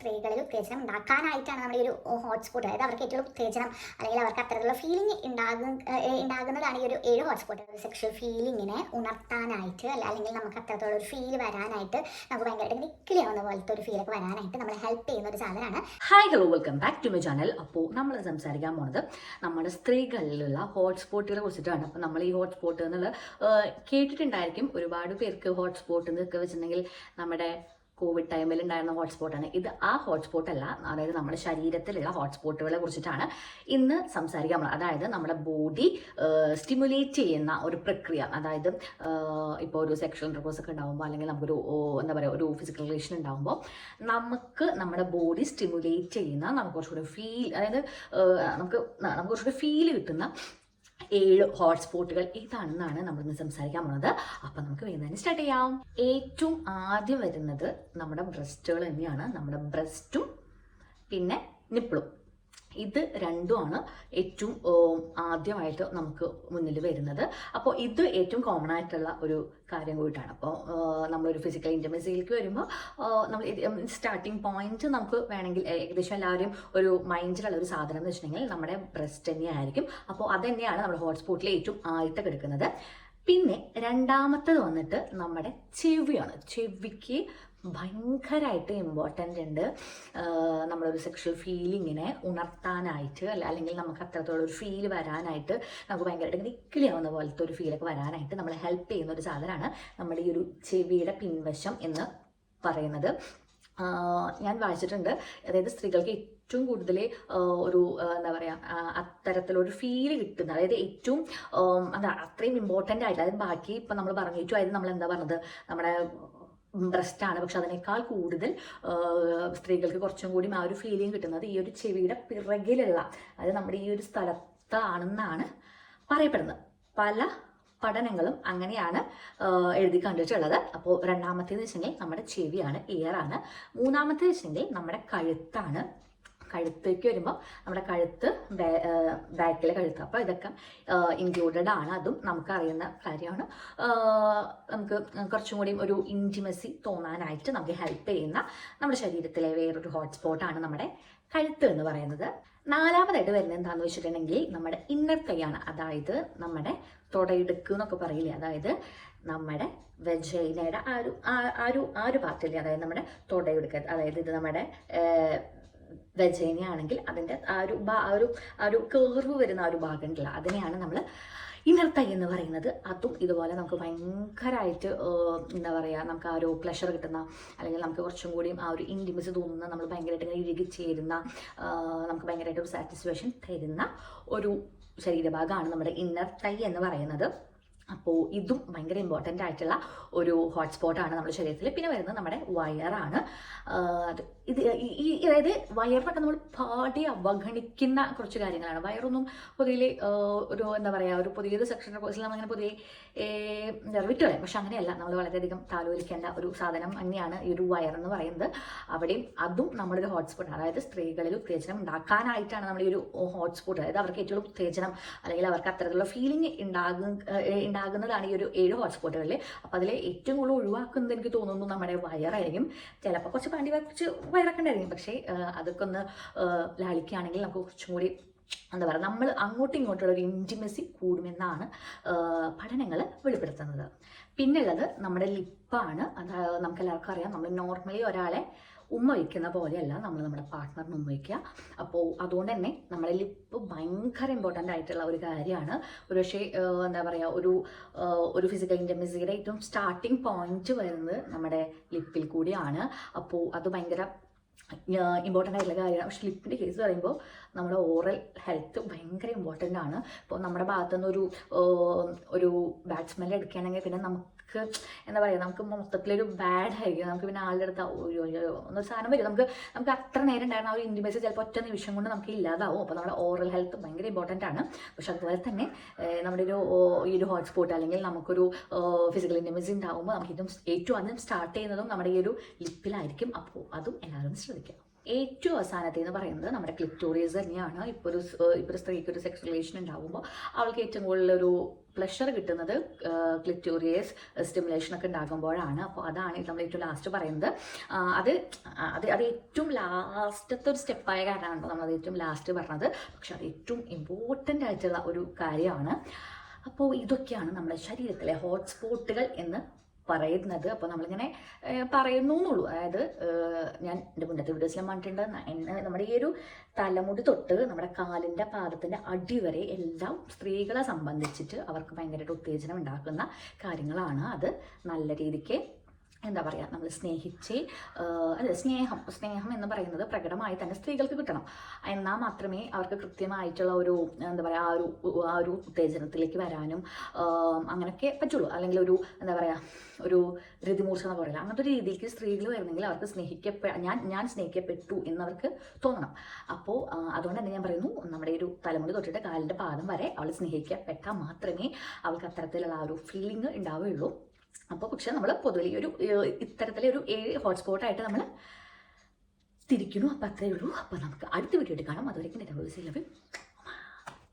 സ്ത്രീകളിൽ ഉത്തേജനം ഉണ്ടാക്കാനായിട്ടാണ് നമ്മുടെ ഈ ഒരു ഹോട്ട്സ്പോട്ട് അതായത് അവർക്ക് ഏറ്റവും ഉത്തേജനം അല്ലെങ്കിൽ അവർക്ക് അത്തരത്തിലുള്ള ഫീലിംഗ് ഉണ്ടാകുന്ന ഉണ്ടാകുന്നതാണ് ഈ ഒരു ഏഴ് ഹോട്ട്സ്പോട്ട് സെക്ഷൽ ഫീലിങ്ങിനെ ഉണർത്താനായിട്ട് അല്ല അല്ലെങ്കിൽ നമുക്ക് അത്തരത്തിലുള്ള ഒരു ഫീൽ വരാനായിട്ട് നമുക്ക് ഭയങ്കരമായിട്ട് നിക്കിളി ആവുന്ന പോലത്തെ ഒരു ഫീലൊക്കെ വരാനായിട്ട് നമ്മളെ ഹെൽപ്പ് ചെയ്യുന്ന ഒരു സാധനമാണ് hi hello welcome back to my channel അപ്പോൾ നമ്മൾ സംസാരിക്കാൻ പോണത് നമ്മുടെ സ്ത്രീകളിലുള്ള ഹോട്ട്സ്പോട്ടുകളെ കുറിച്ചിട്ടാണ്. അപ്പോൾ നമ്മൾ ഈ ഹോട്ട്സ്പോട്ട് എന്നുള്ള കേട്ടിട്ടുണ്ടായിരിക്കും ഒരുപാട് പേർക്ക് ഹോട്ട്സ്പോട്ട് എന്നൊക്കെ വെച്ചിട്ടുണ്ടെങ്കിൽ നമ്മുടെ കോവിഡ് ടൈമിൽ ഉണ്ടായിരുന്ന ഹോട്ട്സ്പോട്ടാണ് ഇത് ആ ഹോട്ട്സ്പോട്ട് അല്ല അതായത് നമ്മുടെ ശരീരത്തിലുള്ള ഹോട്ട്സ്പോട്ടുകളെ കുറിച്ചിട്ടാണ് ഇന്ന് സംസാരിക്കാൻ അതായത് നമ്മുടെ ബോഡി സ്റ്റിമുലേറ്റ് ചെയ്യുന്ന ഒരു പ്രക്രിയ. അതായത് ഇപ്പോൾ ഒരു സെക്ഷൽ ഇന്റർകോഴ്സ് ഒക്കെ ഉണ്ടാകുമ്പോൾ അല്ലെങ്കിൽ നമുക്കൊരു എന്താ പറയുക ഒരു ഫിസിക്കൽ റിലേഷൻ ഉണ്ടാകുമ്പോൾ നമുക്ക് നമ്മുടെ ബോഡി സ്റ്റിമുലേറ്റ് ചെയ്യുന്ന നമുക്ക് കുറച്ചുകൂടി ഫീൽ അതായത് നമുക്ക് നമുക്ക് കുറച്ചുകൂടി ഫീൽ കിട്ടുന്ന ഏഴ് ഹോട്ട്സ്പോട്ടുകൾ ഏതാണെന്നാണ് നമ്മൾ ഇന്ന് സംസാരിക്കാൻ പോകുന്നത് അപ്പം നമുക്ക് വേഗം സ്റ്റാർട്ട് ചെയ്യാം. ഏറ്റവും ആദ്യം വരുന്നത് നമ്മുടെ ബ്രസ്റ്റുകൾ തന്നെയാണ്. നമ്മുടെ ബ്രസ്റ്റും പിന്നെ നിപ്പിളും ഇത് രണ്ടുമാണ് ഏറ്റവും ആദ്യമായിട്ട് നമുക്ക് മുന്നിൽ വരുന്നത്. അപ്പോൾ ഇത് ഏറ്റവും കോമൺ ആയിട്ടുള്ള ഒരു കാര്യം കൂടിയിട്ടാണ്. അപ്പോൾ നമ്മളൊരു ഫിസിക്കൽ ഇന്റമസിയിലേക്ക് വരുമ്പോൾ നമ്മൾ സ്റ്റാർട്ടിങ് പോയിന്റ് നമുക്ക് വേണമെങ്കിൽ ഏകദേശം എല്ലാവരും ഒരു മൈൻഡിലുള്ള ഒരു സാധനം എന്ന് വെച്ചിട്ടുണ്ടെങ്കിൽ നമ്മുടെ ബ്രസ്റ്റ് തന്നെയായിരിക്കും. അപ്പോൾ അത് തന്നെയാണ് നമ്മുടെ ഹോട്ട്സ്പോട്ടിൽ ഏറ്റവും ആയിട്ട് കിടക്കുന്നത്. പിന്നെ രണ്ടാമത്തത് വന്നിട്ട് നമ്മുടെ ചെവിയാണ്. ചെവിക്ക് ഭയങ്കരമായിട്ട് ഇമ്പോർട്ടന്റ് ഉണ്ട്. നമ്മളൊരു സെക്ഷൽ ഫീലിങ്ങിനെ ഉണർത്താനായിട്ട് അല്ല അല്ലെങ്കിൽ നമുക്ക് അത്രത്തോളം ഒരു ഫീൽ വരാനായിട്ട് നമുക്ക് ഭയങ്കരമായിട്ട് നിക്കിളിയാവുന്ന പോലത്തെ ഒരു ഫീലൊക്കെ വരാനായിട്ട് നമ്മളെ ഹെൽപ്പ് ചെയ്യുന്ന ഒരു സാധനമാണ് നമ്മുടെ ഈ ഒരു ചെവിയുടെ പിൻവശം എന്ന് പറയുന്നത്. ഞാൻ വായിച്ചിട്ടുണ്ട്. അതായത് സ്ത്രീകൾക്ക് ഏറ്റവും കൂടുതൽ ഒരു എന്താ പറയുക അത്തരത്തിലൊരു ഫീൽ കിട്ടുന്ന അതായത് ഏറ്റവും എന്താ അത്രയും ഇമ്പോർട്ടന്റ് ആയിട്ട് അതായത് ബാക്കി ഇപ്പം നമ്മൾ പറഞ്ഞു ആയത് നമ്മൾ എന്താ പറഞ്ഞത്? നമ്മുടെ ബ്രസ്റ്റ് ആണ്. പക്ഷെ അതിനേക്കാൾ കൂടുതൽ സ്ത്രീകൾക്ക് കുറച്ചും കൂടി ആ ഒരു ഫീലിംഗ് കിട്ടുന്നത് ഈ ഒരു ചെവിയുടെ പിറകിലുള്ള അതായത് നമ്മുടെ ഈ ഒരു സ്ഥലത്താണെന്നാണ് പറയപ്പെടുന്നത്. പല പഠനങ്ങളും അങ്ങനെയാണ് എഴുതി കണ്ടിട്ടുള്ളത് അപ്പോൾ രണ്ടാമത്തേത് വെച്ചെങ്കിൽ നമ്മുടെ ചെവിയാണ് ഇയറാണ് മൂന്നാമത്തേത് മൂന്നാമത്തെ വെച്ചെങ്കിൽ നമ്മുടെ കഴുത്താണ്. കഴുത്തേക്ക് വരുമ്പോൾ നമ്മുടെ കഴുത്ത് ബാക്കിലെ കഴുത്ത്. അപ്പോൾ ഇതൊക്കെ ഇൻക്ലൂഡഡ് ആണ്. അതും നമുക്ക് അറിയുന്ന കാര്യമാണ്. നമുക്ക് കുറച്ചും കൂടി ഒരു ഇന്റിമസി തോന്നാനായിട്ട് നമുക്ക് ഹെൽപ്പ് ചെയ്യുന്ന നമ്മുടെ ശരീരത്തിലെ വേറൊരു ഹോട്ട്സ്പോട്ടാണ് നമ്മുടെ കഴുത്ത് എന്ന് പറയുന്നത്. നാലാമതായിട്ട് വരുന്നത് എന്താണെന്ന് വെച്ചിട്ടുണ്ടെങ്കിൽ നമ്മുടെ ഇന്നർ കൈയാണ് അതായത് നമ്മുടെ തുടയിടുക്ക് എന്നൊക്കെ പറയില്ലേ? അതായത് നമ്മുടെ വെജൈനയുടെ ആ ഒരു ആ- ആ ഒരു ആ ഒരു പാർട്ടില്ലേ അതായത് നമ്മുടെ തുടയിടുക്ക്. അതായത് ഇത് നമ്മുടെ വെജൈന ആണെങ്കിൽ അതിന്റെ ആ ഒരു ആ ഒരു ആ ഒരു കേർവ് വരുന്ന ആ ഒരു ഭാഗം ഉണ്ടല്ലോ അതിനെയാണ് നമ്മൾ ഇന്നർ തൈ എന്ന് പറയുന്നത്. അതും ഇതുപോലെ നമുക്ക് ഭയങ്കരമായിട്ട് എന്താ പറയുക നമുക്ക് ആ ഒരു പ്ലഷർ കിട്ടുന്ന അല്ലെങ്കിൽ നമുക്ക് കുറച്ചും കൂടിയും ആ ഒരു ഇന്റിമസി തോന്നുന്ന നമ്മൾ ഭയങ്കരമായിട്ട് ഇങ്ങനെ ഇഴുകി ചേരുന്ന നമുക്ക് ഭയങ്കരമായിട്ട് ഒരു സാറ്റിസ്ഫാക്ഷൻ തരുന്ന ഒരു ശരീരഭാഗമാണ് നമ്മുടെ ഇന്നർ തൈ എന്ന് പറയുന്നത്. അപ്പോൾ ഇതും ഭയങ്കര ഇമ്പോർട്ടന്റ് ആയിട്ടുള്ള ഒരു ഹോട്ട്സ്പോട്ടാണ് നമ്മുടെ ശരീരത്തിൽ പിന്നെ വരുന്നത് നമ്മുടെ വയറാണ് ഇത് ഈ- അതായത് വയറിനൊക്കെ നമ്മൾ പാടി അവഗണിക്കുന്ന കുറച്ച് കാര്യങ്ങളാണ്. വയറൊന്നും പൊതുവിൽ ഒരു എന്താ പറയുക ഒരു പുതിയൊരു സെക്ഷൻ കോഴ്സിൽ നമ്മളിങ്ങനെ പൊതുവെ വിട്ടുകളെ പക്ഷെ അങ്ങനെയല്ല. നമ്മൾ വളരെയധികം താലോലിക്കേണ്ട ഒരു സാധനം തന്നെയാണ് ഈ ഒരു വയർ എന്ന് പറയുന്നത്. അവിടെയും അതും നമ്മുടെ ഒരു ഹോട്ട്സ്പോട്ടാണ് അതായത് സ്ത്രീകളിൽ ഉത്തേജനം ഉണ്ടാക്കാനായിട്ടാണ് നമ്മൾ ഈ ഒരു ഹോട്ട്സ്പോട്ട് അതായത് അവർക്ക് ഏറ്റവും ഉത്തേജനം അല്ലെങ്കിൽ അവർക്ക് അത്തരത്തിലുള്ള ഫീലിംഗ് ഉണ്ടാകുന്ന ഏഹ് ഉണ്ടാകുന്നതാണ് ഈ ഒരു ഏഴ് ഹോട്ട്സ്പോട്ടുകളിൽ അപ്പോൾ അതിൽ ഏറ്റവും കൂടുതൽ ഒഴിവാക്കുന്നത് എനിക്ക് തോന്നുന്നു നമ്മുടെ വയറായിരിക്കും. ചിലപ്പോൾ കുറച്ച് പാണ്ടി കുറച്ച് വയറൊക്കെ ഉണ്ടായിരിക്കും. പക്ഷേ അതൊക്കെ ഒന്ന് ലാളിക്കുകയാണെങ്കിൽ നമുക്ക് കുറച്ചും കൂടി എന്താ പറയുക നമ്മൾ അങ്ങോട്ടും ഇങ്ങോട്ടുള്ള ഒരു ഇന്റിമസി കൂടുമെന്നാണ് പഠനങ്ങൾ വെളിപ്പെടുത്തുന്നത്. പിന്നെയുള്ളത് നമ്മുടെ ലിപ്പാണ് അതായത് നമുക്ക് എല്ലാവർക്കും അറിയാം നമ്മൾ നോർമലി ഒരാളെ ഉമ്മ വയ്ക്കുന്ന പോലെയല്ല നമ്മൾ നമ്മുടെ പാർട്ട്ണറിന് ഉമ്മ വയ്ക്കുക അപ്പോൾ അതുകൊണ്ട് തന്നെ നമ്മുടെ ലിപ്പ് ഭയങ്കര ഇമ്പോർട്ടന്റ് ആയിട്ടുള്ള ഒരു കാര്യമാണ് ഒരുപക്ഷെ എന്താ പറയുക ഒരു ഒരു ഫിസിക്കൽ ഇന്റർമിസിയുടെ ഏറ്റവും സ്റ്റാർട്ടിങ് പോയിന്റ് വരുന്നത് നമ്മുടെ ലിപ്പിൽ കൂടിയാണ്. അപ്പോൾ അത് ഭയങ്കര ഇമ്പോർട്ടന്റ് ആയിട്ടുള്ള കാര്യമാണ്. പക്ഷെ ലിപ്പിന്റെ കേസ് പറയുമ്പോൾ നമ്മുടെ ഓറൽ ഹെൽത്ത് ഭയങ്കര ഇമ്പോർട്ടന്റ് ആണ്. ഇപ്പോൾ നമ്മുടെ ഭാഗത്തുനിന്ന് ഒരു ഒരു സ്മെൽ എടുക്കുകയാണെങ്കിൽ പിന്നെ നമുക്ക് എന്താ പറയുക നമുക്ക് മൊത്തത്തിലൊരു ബാഡ് ആയിരിക്കും. നമുക്ക് പിന്നെ ആളുടെ അടുത്ത് ഒരു ഒരു സാധനം വരും. നമുക്ക് നമുക്ക് അത്ര നേരം ഉണ്ടായിരുന്ന ആ ഒരു ഇൻഡിമേസ് ചിലപ്പോൾ ഒറ്റ നിമിഷം കൊണ്ട് നമുക്ക് ഇല്ലാതാവും. അപ്പോൾ നമ്മുടെ ഓറൽ ഹെൽത്ത് ഭയങ്കര ഇമ്പോർട്ടന്റ് ആണ്. പക്ഷെ അതുപോലെ തന്നെ നമ്മുടെ ഒരു ഈ ഒരു ഹോട്ട്സ്പോട്ട് അല്ലെങ്കിൽ നമുക്കൊരു ഫിസിക്കൽ ഇൻഡിമേസ് ഉണ്ടാകുമ്പോൾ നമുക്ക് ഏറ്റവും ഏറ്റവും ആദ്യം സ്റ്റാർട്ട് ചെയ്യുന്നതും നമ്മുടെ ഈ ഒരു ലിപ്പിലായിരിക്കും. അപ്പോൾ അതും എല്ലാവരും ശ്രദ്ധിക്കുക ഏറ്റവും അവസാനത്തെ എന്ന് പറയുന്നത് നമ്മുടെ ക്ലിറ്റോറിയസ് തന്നെയാണ്. ഇപ്പോൾ ഒരു ഇപ്പൊ സ്ത്രീക്ക് ഒരു സെക്സ് റിലേഷൻ ഉണ്ടാകുമ്പോൾ അവൾക്ക് ഏറ്റവും കൂടുതൽ ഒരു പ്ലഷർ കിട്ടുന്നത് ക്ലിറ്റോറിയസ് സ്റ്റിമുലേഷൻ ഒക്കെ ഉണ്ടാകുമ്പോഴാണ്. അപ്പോൾ അതാണ് നമ്മൾ ഏറ്റവും ലാസ്റ്റ് പറയുന്നത്. അത് അത് അത് ഏറ്റവും ലാസ്റ്റത്തെ ഒരു സ്റ്റെപ്പായ കാരണമാണ് നമ്മൾ ഏറ്റവും ലാസ്റ്റ് പറഞ്ഞത്. പക്ഷെ അത് ഏറ്റവും ഇമ്പോർട്ടന്റ് ആയിട്ടുള്ള ഒരു കാര്യമാണ്. അപ്പോൾ ഇതൊക്കെയാണ് നമ്മുടെ ശരീരത്തിലെ ഹോട്ട്സ്പോട്ടുകൾ എന്ന് പറയുന്നത്. അപ്പോൾ നമ്മളിങ്ങനെ പറയുന്നു എന്നുള്ളൂ അതായത് ഞാൻ എന്റെ മുന്നത്തെ വീഡിയോസിലും പറഞ്ഞിട്ടുണ്ട് നമ്മുടെ ഈ ഒരു തലമുടി തൊട്ട് നമ്മുടെ കാലിന്റെ പാദത്തിന്റെ അടി വരെ എല്ലാം സ്ത്രീകളെ സംബന്ധിച്ചിട്ട് അവർക്ക് ഭയങ്കരമായിട്ട് ഉത്തേജനം ഉണ്ടാക്കുന്ന കാര്യങ്ങളാണ് അത്. നല്ല രീതിക്ക് എന്താ പറയുക നമ്മൾ സ്നേഹിച്ച് അല്ല സ്നേഹം സ്നേഹം എന്ന് പറയുന്നത് പ്രകടമായി തന്നെ സ്ത്രീകൾക്ക് കിട്ടണം. എന്നാൽ മാത്രമേ അവർക്ക് കൃത്യമായിട്ടുള്ള ഒരു എന്താ പറയുക ആ ഒരു ആ ഒരു ഉത്തേജനത്തിലേക്ക് വരാനും അങ്ങനെയൊക്കെ പറ്റുള്ളൂ. അല്ലെങ്കിൽ ഒരു എന്താ പറയുക ഒരു രതിമൂർച്ച എന്ന് പറയില്ല അങ്ങനത്തെ ഒരു രീതിക്ക് സ്ത്രീകൾ വരുന്നെങ്കിൽ അവർക്ക് സ്നേഹിക്കപ്പെ ഞാൻ ഞാൻ സ്നേഹിക്കപ്പെട്ടു എന്നവർക്ക് തോന്നണം. അപ്പോൾ അതുകൊണ്ട് തന്നെ ഞാൻ പറയുന്നു നമ്മുടെ ഒരു തലമുടി തൊട്ടിട്ട് കാലിന്റെ പാദം വരെ അവൾ സ്നേഹിക്കപ്പെട്ടാൽ മാത്രമേ അവൾക്ക് അത്തരത്തിലുള്ള ആ ഒരു ഫീലിംഗ് ഉണ്ടാവുകയുള്ളൂ. അപ്പോൾ പക്ഷെ നമ്മൾ പൊതുവെ ഈ ഒരു ഇത്തരത്തിലെ ഒരു ഏഴ് ഹോട്ട്സ്പോട്ടായിട്ട് നമ്മൾ തിരിക്കുന്നു. അപ്പോൾ അത്രയേ ഉള്ളൂ. അപ്പോൾ നമുക്ക് അടുത്ത വീഡിയോ കാണാം. അതുവരെയും എന്റെ